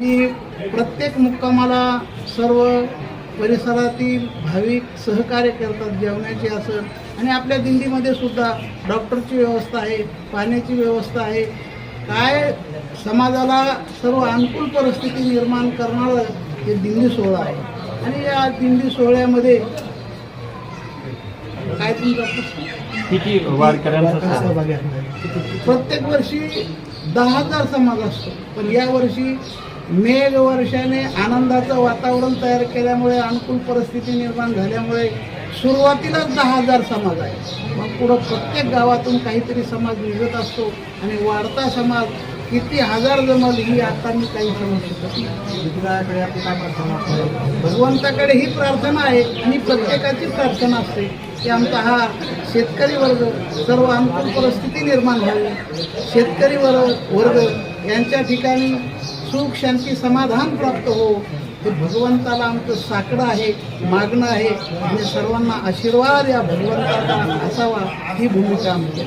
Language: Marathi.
की प्रत्येक मुक्कामाला सर्व परिसरातील भाविक सहकार्य करतात जेवणाची असं. आणि आपल्या दिंडीमध्ये सुद्धा डॉक्टरची व्यवस्था आहे पाण्याची व्यवस्था आहे. काय समाजाला सर्व अनुकूल परिस्थिती निर्माण करणारं हे दिंडी सोहळा आहे. आणि या दिंडी सोहळ्यामध्ये काय तुमचा प्रत्येक वर्षी दहा हजार समाज असतो. पण या वर्षी मेघ वर्षाने आनंदाचं वातावरण तयार केल्यामुळे अनुकूल परिस्थिती निर्माण झाल्यामुळे सुरुवातीलाच दहा हजार समाज आहे. मग पुढं प्रत्येक गावातून काहीतरी समाज निघत असतो आणि वाढता समाज किती हजार जमल ही आता मी काही समजू शकत नाही? भगवंताकडे ही प्रार्थना आहे आणि प्रत्येकाची प्रार्थना असते. की आमचा हा शेतकरी वर्ग सर्व अनुकूल परिस्थिती निर्माण व्हावी शेतकरी वर्ग वर्ग यांच्या ठिकाणी सुख शांती समाधान प्राप्त हो. हे भगवंताला आमचं साकडं आहे मागणं आहे. आणि सर्वांना आशीर्वाद या भगवंताला असावा ही भूमिका आमची